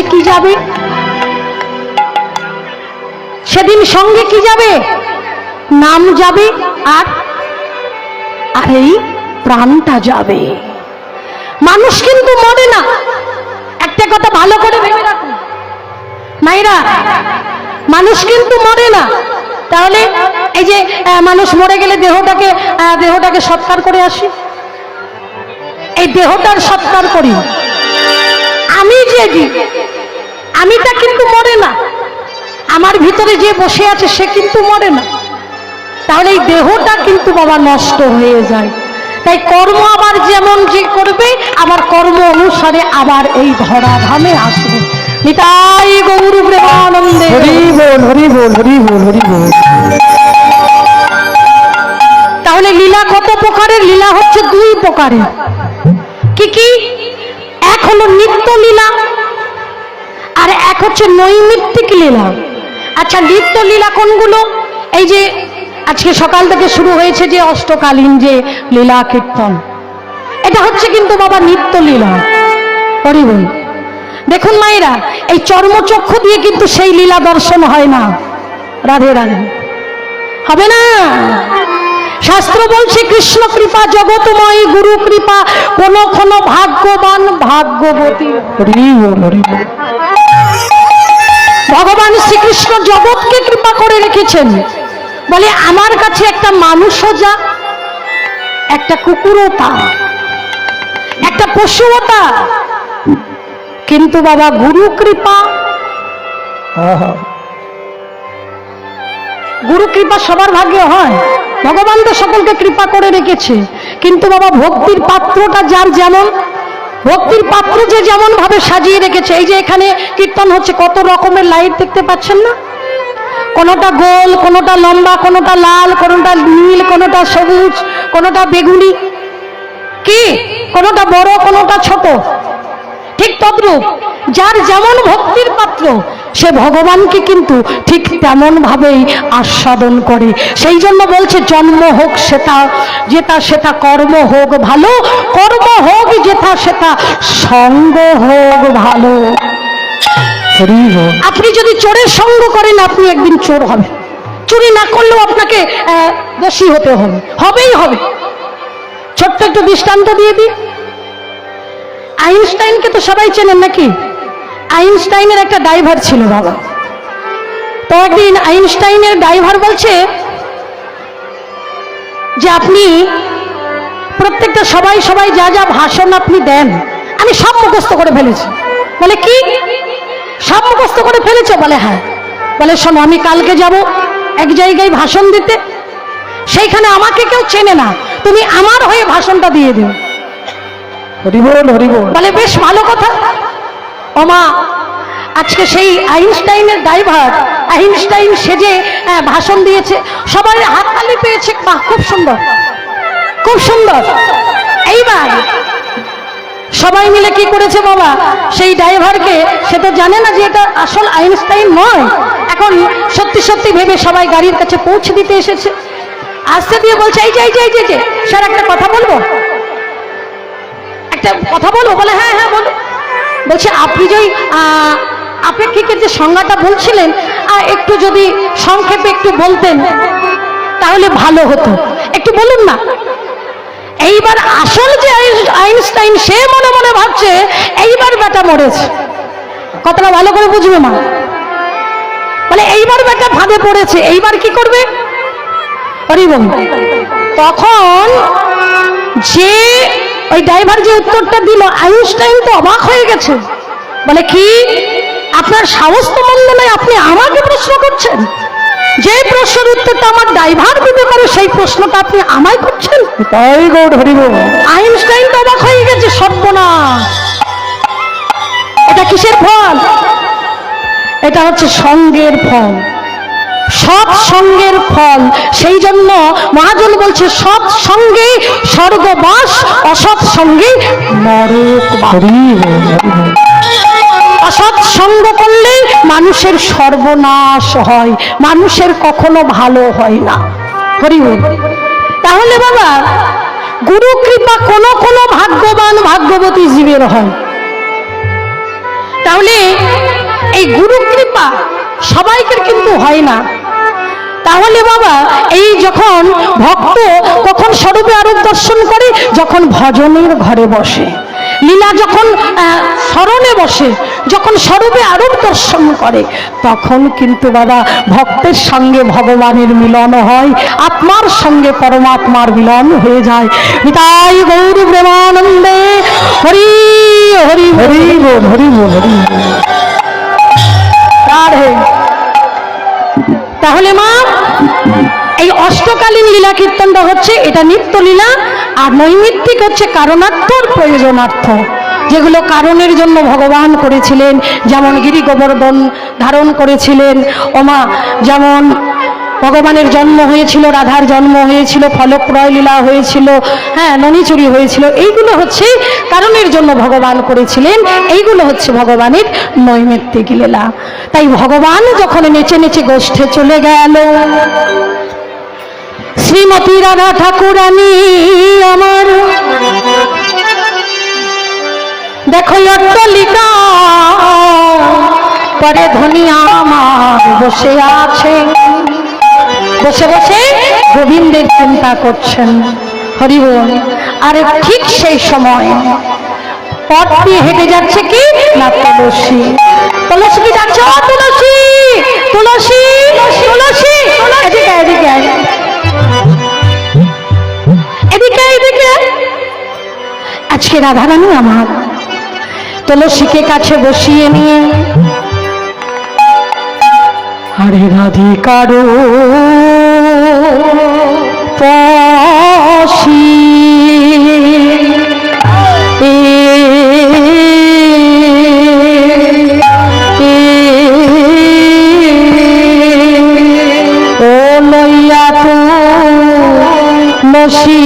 সঙ্গে কি যাবে? সেদিন সঙ্গে কি যাবে? নাম যাবে আর আর এই প্রাণটা যাবে। মানুষ কিন্তু মরে না। একটা কথা ভালো করে ভেবে রাখুন মাইরা মানুষ কিন্তু মরে না। তাহলে এই যে মানুষ মরে গেলে দেহটাকে দেহটাকে সৎকার করে আসি? এই দেহটার সৎকার করি। আমি যে দি- আমিটা কিন্তু মরে না। আমার ভিতরে যে বসে আছে সে কিন্তু মরে না। তাহলে এই দেহটা কিন্তু বাবা নষ্ট হয়ে যায়। তাই কর্ম আবার যেমন যে করবে আমার কর্ম অনুসারে আবার এই ধরা ধামে আসবে। নিতাই গৌর প্রেমানন্দে। হরি বল হরি বল হরি বল হরি বল তাহলে লীলা কত প্রকারের? লীলা হচ্ছে দুই প্রকারের। কি কি? হলো নিত্য লীলা আর এক হচ্ছে নৈমিত্তিক লীলা। আচ্ছা নিত্য লীলা কোনগুলো? এই যে আজকে সকাল থেকে শুরু হয়েছে যে অষ্টকালীন যে লীলা কীর্তন। এটা হচ্ছে কিন্তু বাবা নিত্য লীলা হরি দেখুন মায়েরা, এই চর্মচক্ষু দিয়ে কিন্তু সেই লীলা দর্শন হয় না। রাধে রাধে। হবে না? শাস্ত্র বলছে কৃষ্ণ কৃপা জগতময় গুরু কৃপা কোন কোন ভাগ্যবান ভাগ্যবতী। ভগবান শ্রীকৃষ্ণ জগৎকে কৃপা করে রেখেছেন। বলে আমার কাছে একটা মানুষও যা একটা কুকুরও তা একটা পশুও তা। কিন্তু বাবা গুরু কৃপা। গুরু কৃপা সবার ভাগ্যে হয়। ভগবান তো সকলকে কৃপা করে রেখেছে। কিন্তু বাবা, ভক্তির পাত্রটা যার যেমন, ভক্তির পাত্র যে যেমন ভাবে সাজিয়ে রেখেছে, এই যে এখানে কীর্তন হচ্ছে, কত রকমের লাইট দেখতে পাচ্ছেন না? কোনোটা গোল, কোনোটা লম্বা, কোনোটা লাল, কোনোটা নীল, কোনোটা সবুজ, কোনোটা বেগুনি। কি? কোনোটা বড়, কোনোটা ছোট? ঠিক তদ্রূপ। যার যেমন ভক্তির পাত্র সে ভগবানকে কিন্তু ঠিক তেমন ভাবেই আস্বাদন করে। সেই জন্য বলছে জন্ম হোক সেটা যেটা সেটা কর্ম হোক ভালো কর্ম হোক যেটা সেটা সঙ্গ হোক ভালো। আপনি যদি চোরের সঙ্গ করেন আপনি একদিন চোর হবেন। চুরি না করলেও আপনাকে দোষী হতে হবে। হবেই হবে। ছোট্ট একটু দৃষ্টান্ত দিয়ে দিই আইনস্টাইনকে তো সবাই চেনেন নাকি? আইনস্টাইনের একটা ড্রাইভার ছিল বাবা। তো একদিন আইনস্টাইনের ড্রাইভার বলছে যে আপনি প্রত্যেকটা সবাই সবাই যা যা ভাষণ আপনি দেন আমি সব মুখস্থ করে ফেলেছি। বলে কি? সব মুখস্থ করে ফেলেছো? বলে হ্যাঁ। বলে শোনো আমি কালকে যাব এক জায়গায় ভাষণ দিতে। সেইখানে আমাকে কেউ চেনে না। তুমি আমার হয়ে ভাষণটা দিয়ে দিও। হরি বল হরি বলে বেশ ভালো কথা। ওমা আজকে সেই আইনস্টাইনের ড্রাইভার আইনস্টাইন সেজে ভাষণ দিয়েছে। সবাই হাত হাততালি পেয়েছে। বাহ খুব সুন্দর। খুব সুন্দর। এইবার সবাই মিলে কি করেছে বাবা? সেই ড্রাইভারকে সে তো জানে না যে এটা আসল আইনস্টাইন নয়। এখন সত্যি সত্যি ভেবে সবাই গাড়ির কাছে পৌঁছে দিতে এসেছে। আসতে দিয়ে বলছে এই যে এই যে, এই যে স্যার একটা কথা বলব? একটা কথা বলব? বলে হ্যাঁ হ্যাঁ বলো বলছে, আপনি যে আপেক্ষিকের যে সংজ্ঞাটা বলছিলেন একটু যদি সংক্ষেপে একটু বলতেন, তাহলে ভালো হতো। একটু বলুন না। এইবার আসল যে আইন- আইনস্টাইন, সে মনে মনে ভাবছে, এইবার বেটা মরেছে। কথাটা ভালো করে বুঝবে মা। মানে এইবার বেটা ফাঁদে পড়েছে, এইবার কি করবে? তখন যে ওই ড্রাইভার যে উত্তরটা দিল আইনস্টাইন তো অবাক হয়ে গেছে। বলে কি? আপনার সাহস তো মন্দ নয় আপনি আমাকে প্রশ্ন করছেন? যে প্রশ্নের উত্তরটা আমার ড্রাইভার দিতে পারে সেই প্রশ্নটা আপনি আমায় করছেন? আইনস্টাইন তো অবাক হয়ে গেছে সর্বনাশ। এটা কিসের ফল? এটা হচ্ছে সঙ্গের ফল। সৎ সঙ্গের ফল। সেই জন্য মহাজন বলছে, সৎ সঙ্গে স্বর্গবাস, অসৎ সঙ্গে অসৎ সঙ্গ করলে মানুষের সর্বনাশ হয়, মানুষের কখনো ভালো হয় না। হরি। তাহলে বাবা, গুরু কৃপা কোন কোন ভাগ্যবান ভাগ্যবতী জীবের হয়। তাহলে এই গুরু কৃপা সবাইকে কিন্তু হয় না। তাহলে বাবা এই যখন ভক্ত কখন স্বরূপে আরূপ দর্শন করে যখন ভজনের ঘরে বসে। লীলা যখন স্মরণে বসে যখন স্বরূপে আরূপ দর্শন করে তখন কিন্তু বাবা ভক্তের সঙ্গে ভগবানের মিলন হয় আত্মার সঙ্গে পরমাত্মার মিলন হয়ে যায়। তাই গৌর প্রেমানন্দে হরি হরি হরি। হরি হরি রাধে। তাহলে মা, এই অষ্টকালীন লীলা কীর্তনটা হচ্ছে, এটা নিত্য লীলা আর নৈমিত্তিক হচ্ছে কারণার্থর প্রয়োজনার্থ, যেগুলো কারণের জন্য ভগবান করেছিলেন। যেমন গিরি গোবর্ধন ধারণ করেছিলেন। ওমা যেমন ভগবানের জন্ম হয়েছিল, রাধার জন্ম হয়েছিল ফলপ্রয় লীলা হয়েছিল হ্যাঁ ননিচুরি হয়েছিল, এইগুলো হচ্ছে কারণের জন্য ভগবান করেছিলেন, এইগুলো হচ্ছে ভগবানের নৈমিত্তিক লীলা। তাই ভগবান যখন নেচে নেচে গোষ্ঠে চলে গেল, শ্রীমতী রাধা ঠাকুরানী আমার, দেখো অট্টলিকা, পরে ধনী আমার বসে আছে। বসে বসে গোবিন্দের চিন্তা করছেন। হরিবল আর ঠিক সেই সময় পথ দিয়ে হেঁটে যাচ্ছে কি না তুলসী? তুলসী কি যাচ্ছে? তুলসী তুলসী তুলসী। এদিকে এদিকে। এদিকে এদিকে। আজকে রাধারানী আমার তুলসীকে কাছে বসিয়ে নিয়ে, আরে রাধিকারো পশি ও লইয়া তো নসি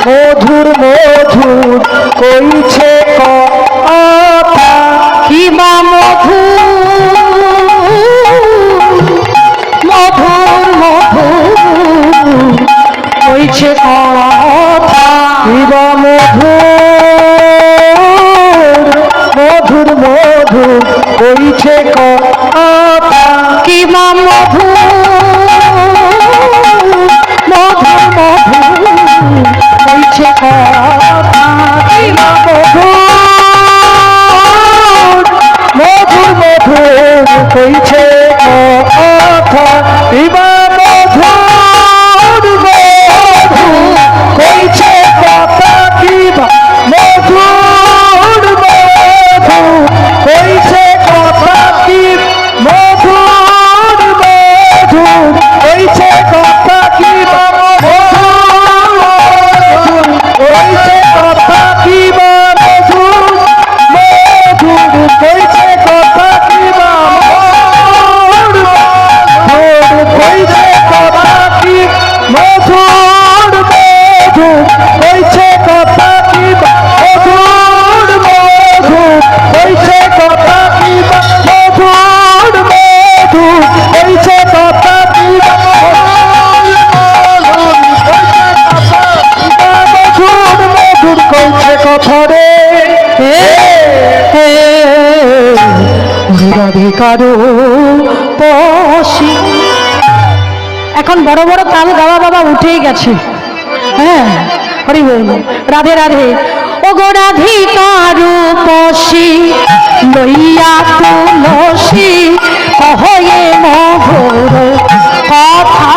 মধুর গেছে হ্যাঁ হরি বল। রাধে রাধে। ও গো রাধিকারু পশি, লইয়া তুলসী কহে মধুর কথা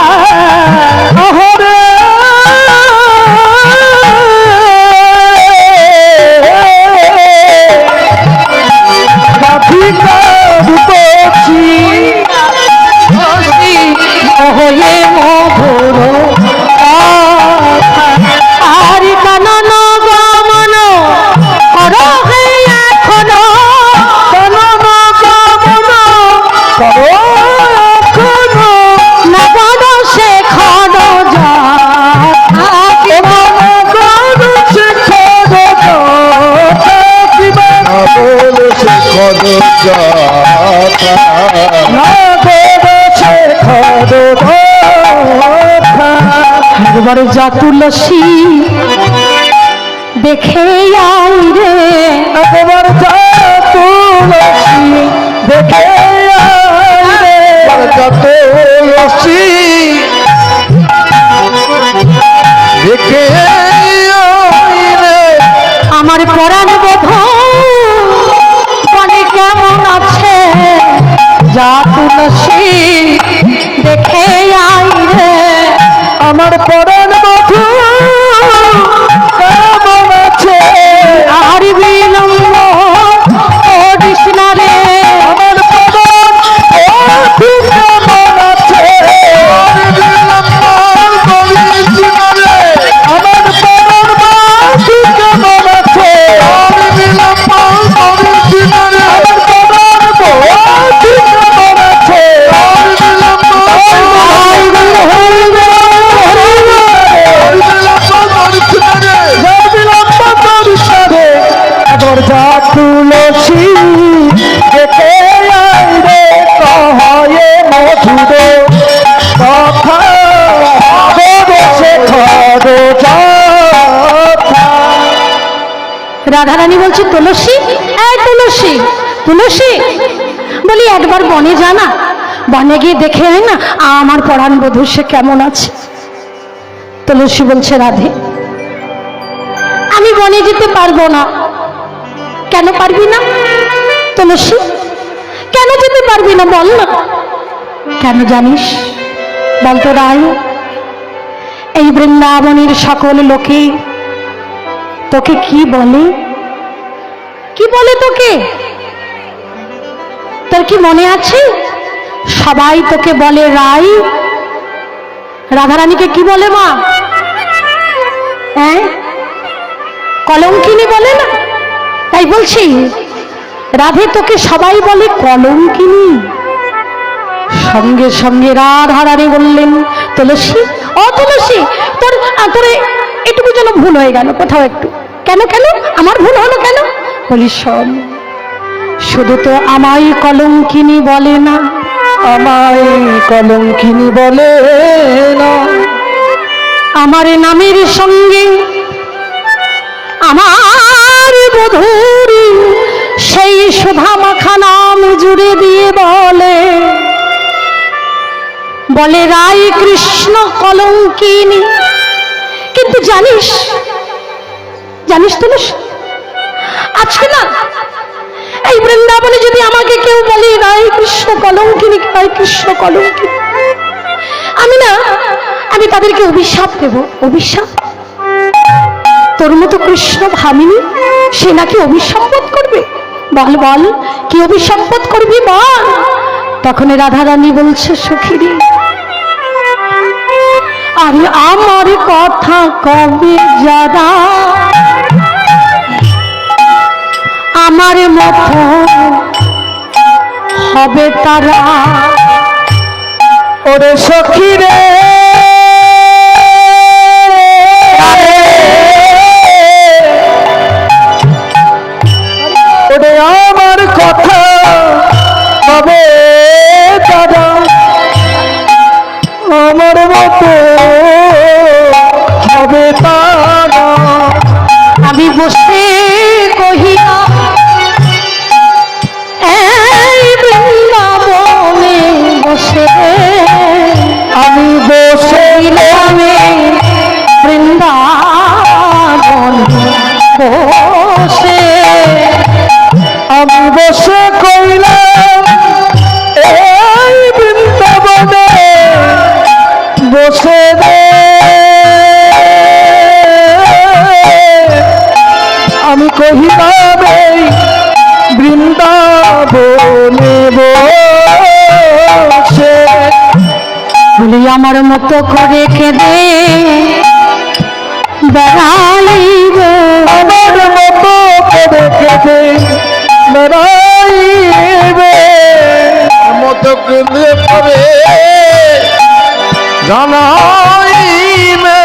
একবারে যা তুলসী দেখে আই রে। একবার যা তুলসী দেখে আয় যত লসি দেখে আমার রাধারানী বলছে, তুলসী? এই তুলসী তুলসী। বলি, একবার বনে জানা বনে গিয়ে দেখে আয় না, আমার পরাণ বধূ সে কেমন আছে? তুলসী বলছে, রাধে, আমি বনে যেতে পারব না। কেন পারবি না? তুলসী, কেন যেতে পারবি না বল না? কেন জানিস? বলতো রায়, এই বৃন্দাবনের সকল লোকে তোকে কি বলে? কি বলে তোকে? তোর কি মনে আছে? সবাই তোকে বলে রাই। রাধারানীকে কি বলে মা? হ্যাঁ? কলঙ্কিনী বলে না? তাই বলছি, রাধে তোকে সবাই বলে কলঙ্কিনী। সঙ্গে সঙ্গে রাধারানী বললেন, তুলসী, ও তুলসী, তোর তোর এটুকু যেন ভুল হয়ে গেল, কোথাও একটু। কেন কেন? আমার ভুল হলো কেন? বলি, শোন, শুধু তো আমায় কলঙ্কিনী বলে না, আমায় কলঙ্কিনী বলে না। আমার নামের সঙ্গে আমার বধুর সেই সুধা মাখা নাম জুড়ে দিয়ে বলে। বলে, রায় কৃষ্ণ কলঙ্কিনী, কিন্তু জানিস জানিস তো আজকে না, এই বৃন্দাবনে যদি আমাকে কেউ বলে রাই কৃষ্ণ কলঙ্কিনী রাই কৃষ্ণ কলঙ্কিনী, আমি না, আমি তাদেরকে অভিশাপ দেব। অভিশাপ? তোর মতো কৃষ্ণ ভামিনী, সে নাকি বোধ করবে? বল বল, কি বোধ করবি বল? তখন রাধা রানী বলছে সখীরে আরে আমার কথা কবে যারা আমার মতো হবে তারা। ওরে সখী রে। আমার কথা কবে দাদা আমার মতো। হবে তারা আমার মতো করে কেঁদে বেড়াইব আমার মতো করে কেঁদে বেড়াইবে মতো কেঁদে পরে জানাইবে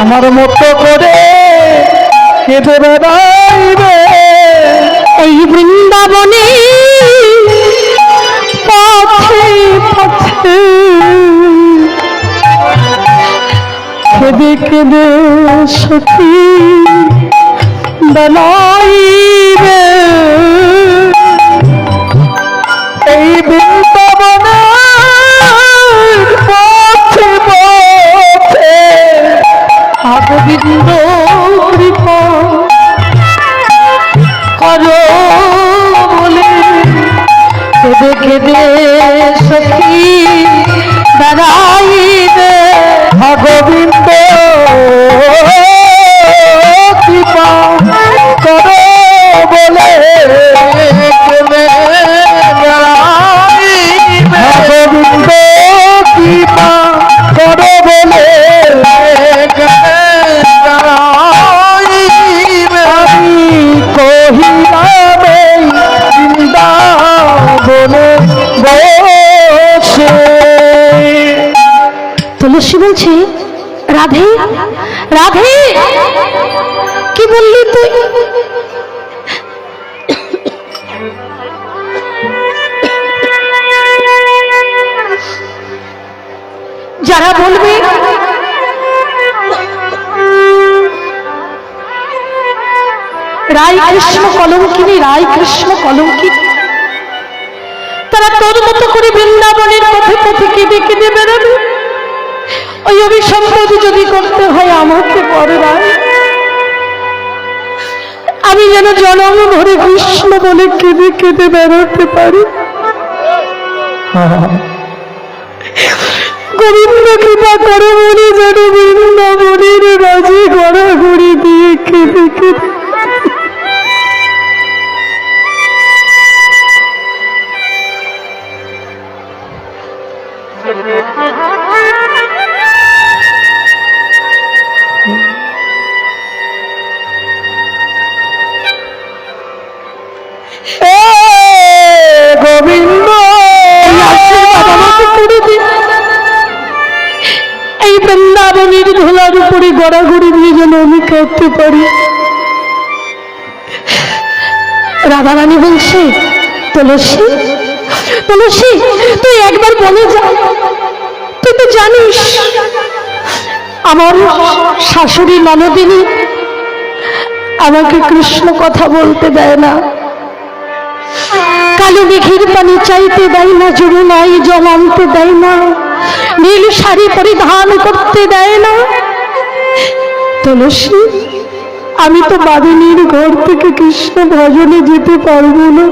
আমার মতো করে কেঁদে বেড়াইবে এই বৃন্দাবনে পথে পথে কেঁদে কেঁদে সখী বেড়াইবে কৃপা করো বলে তুলসী বলছে রাধে রাধে কি বললি তুই? যারা বলবে রায় কৃষ্ণ কলঙ্কিনী রায় কৃষ্ণ কলঙ্কিনী। তারা তোর মতো করে বৃন্দাবনের পথে পথে কেঁদে কেঁদে বেড়াবে। ওই অভিসম্পদ যদি করতে হয় আমাকে পরে আমি যেন জনম ভরে কৃষ্ণ বলে কেঁদে কেঁদে বেরোতে পারি। গোবিন্দ কৃপা করে বলি যেন বৃন্দাবনের রাজি গড়াগড়ি দিয়ে খেতে কেঁদে রাধারানী বলছে? তুলসী? তুলসী, তুই একবার বলে যা। তুই তো জানিস, আমার শাশুড়ি ননদিনী আমাকে কৃষ্ণ কথা বলতে দেয় না। কালো মেঘের পানি চাইতে দেয় না, যমুনায় জল আনতে দেয় না, নীল শাড়ি পরিধান করতে দেয় না। তুলসী আমি তো বাদিনীর ঘর থেকে কৃষ্ণ ভজনে যেতে পারব না।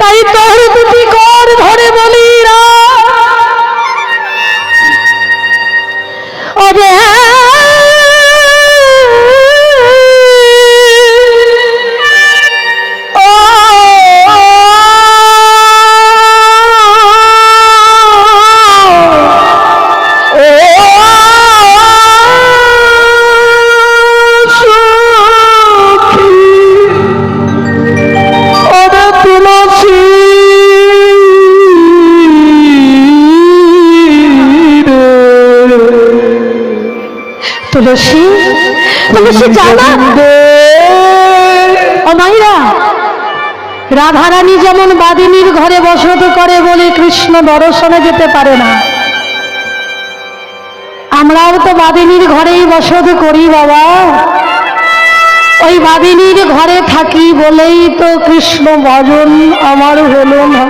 তাই তোর দুটি কর ধরে বলি রা। তুলসী রাধারানী যেমন বাদিনীর ঘরে বসত করে বলে কৃষ্ণ দর্শনে যেতে পারে না। আমরাও তো বাদিনীর ঘরেই বসত করি বাবা। ওই বাদিনীর ঘরে থাকি বলেই তো কৃষ্ণ ভজন আমার হলো না।